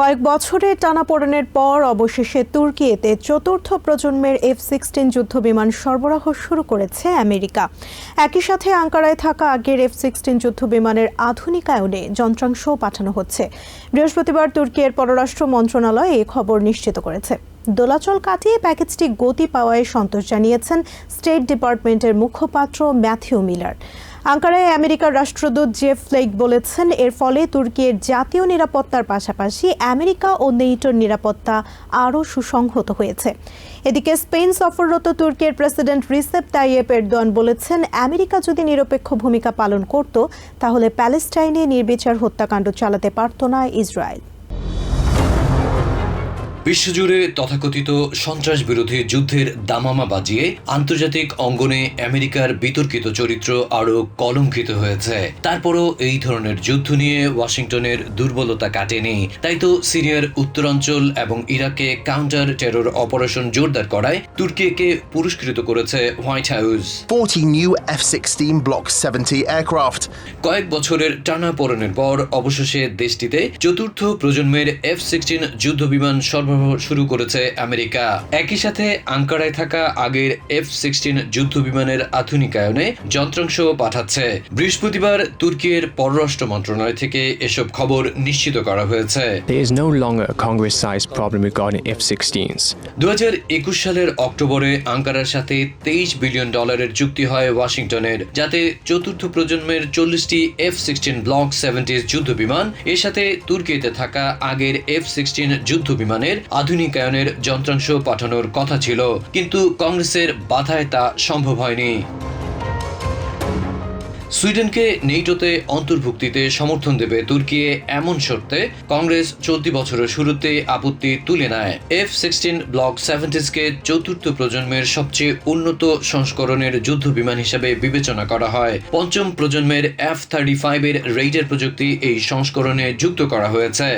কয়েক বছরের টানাপোড়েনের পর অবশেষে তুর্কিয়েতে চতুর্থ প্রজন্মের এফ সিক্সটিন যুদ্ধ বিমান সরবরাহ শুরু করেছে আমেরিকা। একই সাথে আঙ্কারায় থাকা আগের এফ সিক্সটিন যুদ্ধ বিমানের আধুনিকায়নে যন্ত্রাংশও পাঠানো হচ্ছে। বৃহস্পতিবার তুর্কির পররাষ্ট্র মন্ত্রণালয় এই খবর নিশ্চিত করেছে। দোলাচল কাটিয়ে প্যাকেজটি গতি পাওয়ায় সন্তোষ জানিয়েছেন স্টেট ডিপার্টমেন্টের মুখপাত্র ম্যাথিউ মিলার। আঙ্কারায় আমেরিকার রাষ্ট্রদূত জেফ ফ্লেক বলেছেন, এর ফলে তুর্কির জাতীয় নিরাপত্তার পাশাপাশি আমেরিকা ও নেইটোর নিরাপত্তা আরও সুসংহত হয়েছে। এদিকে স্পেন সফররত তুর্কির প্রেসিডেন্ট রিসেপ তাইয়েপ এরদোয়ান বলেছেন, আমেরিকা যদি নিরপেক্ষ ভূমিকা পালন করত, তাহলে প্যালেস্টাইনে নির্বিচার হত্যাকাণ্ড চালাতে পারত না ইসরায়েল। বিশ্বজুড়ে তথাকথিত সন্ত্রাস বিরোধী যুদ্ধের দামামা বাজিয়ে আন্তর্জাতিক অঙ্গনে আমেরিকার বিতর্কিত চরিত্র আরও কলঙ্কিত হয়েছে। তারপরও এই ধরনের যুদ্ধ নিয়ে ওয়াশিংটনের দুর্বলতা কাটেনি। তাই তো সিরিয়ার উত্তরাঞ্চল এবং ইরাকে কাউন্টার টেরর অপারেশন জোরদার করায় তুর্কিকে পুরস্কৃত করেছে White House. 40 new F 16 Block 70 aircraft. কয়েক বছরের টানা পড়নের পর অবশেষে দেশটিতে চতুর্থ প্রজন্মের এফ সিক্সটিন যুদ্ধ বিমান সরবরাহ শুরু করেছে আমেরিকা। একই সাথে আঙ্কারায় থাকা আগের এফ সিক্সটিন যুদ্ধ বিমানের আধুনিকায়নে যন্ত্রাংশ পাঠাচ্ছে। বৃহস্পতিবার তুর্কির পররাষ্ট্র মন্ত্রণালয় থেকে এসব খবর নিশ্চিত করা হয়েছে। There is no longer a Congress sized problem regarding F 16s. দু সালের অক্টোবরে আঙ্কারার সাথে তেইশ বিলিয়ন ডলারের চুক্তি হয় ওয়াশিংটনের যাতে চতুর্থ প্রজন্মের চল্লিশটি এফ সিক্সটিন ব্লক সেভেন্টিস যুদ্ধ বিমান এর সাথে তুর্কিতে থাকা আগের এফ সিক্সটিন যুদ্ধ বিমানের আধুনিকায়নের যন্ত্রাংশ পাঠানোর কথা ছিল কিন্তু কংগ্রেসের বাধায় তা সম্ভব হয়নি। সুইডেনকে নেইটোতে অন্তর্ভুক্তিতে সমর্থন দেবে তুর্কি এমন শর্তে কংগ্রেস চলতি বছরের শুরুতে আপত্তি তুলে নেয়। এফ সিক্সটিন ব্লক সেভেন্টিসকে চতুর্থ প্রজন্মের সবচেয়ে উন্নত সংস্করণের যুদ্ধ বিমান হিসেবে বিবেচনা করা হয়। পঞ্চম প্রজন্মের এফ থার্টি ফাইভের রেইডার প্রযুক্তি এই সংস্করণে যুক্ত করা হয়েছে.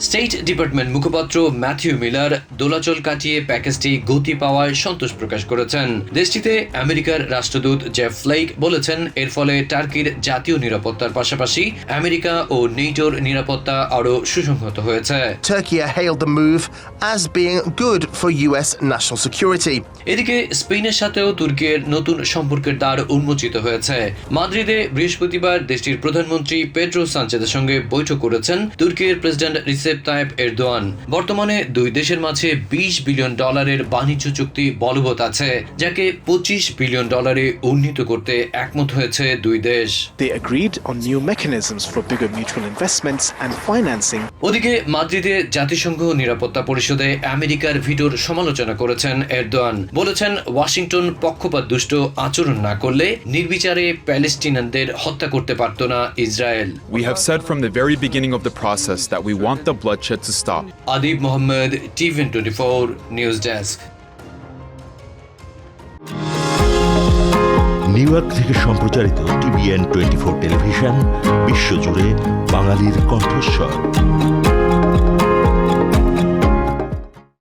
স্টেট ডিপার্টমেন্ট মুখপাত্র ম্যাথিউ মিলার দোলাচল কাটিয়ে প্যাকেজটি গতি পাওয়ায় সন্তোষ প্রকাশ করেছেন। দেশটিতে আমেরিকার রাষ্ট্রদূত জেফ ফ্লেক বলেছেন এর ফলে টার্কির জাতীয় নিরাপত্তার পাশাপাশি আমেরিকা ও নেটোর নিরাপত্তা আরও সুসংহত হয়েছে. এদিকে স্পেনের সাথেও তুর্কির নতুন সম্পর্কের দ্বার উন্মোচিত হয়েছে। মাদ্রিদে বৃহস্পতিবার দেশটির প্রধানমন্ত্রী পেড্রো সাঞ্চেদের সঙ্গে বৈঠক করেছেন তুর্কির প্রেসিডেন্ট রিসেপ তাইপ এরদোয়ান। বর্তমানে দুই দেশের মাঝে বিশ বিলিয়ন ডলারের বাণিজ্য চুক্তি বলবৎ আছে যাকে পঁচিশ বিলিয়ন ডলারে উন্নীত করতে একমত হয়েছে দুই দেশ। They agreed on new mechanisms for bigger mutual investments and financing. ওদিকে মাদ্রিদে জাতিসংঘ নিরাপত্তা পরিষদে আমেরিকার ভিটোর সমালোচনা করেছেন এরদোয়ান। বলেছেন ওয়াশিংটন পক্ষপাত দুষ্ট আচরণ না করলে নির্বিচারে প্যালেস্টিনানদের হত্যা করতে পারত না Israel. We have said from the very beginning of the process that we want the bloodshed to stop. Adib Mohammed, টিভেন News Desk. নিউ ইয়র্ক থেকে সম্প্রচারিত টিভিএন টোয়েন্টি ফোর টেলিভিশন বিশ্বজুড়ে বাঙালির কণ্ঠস্বর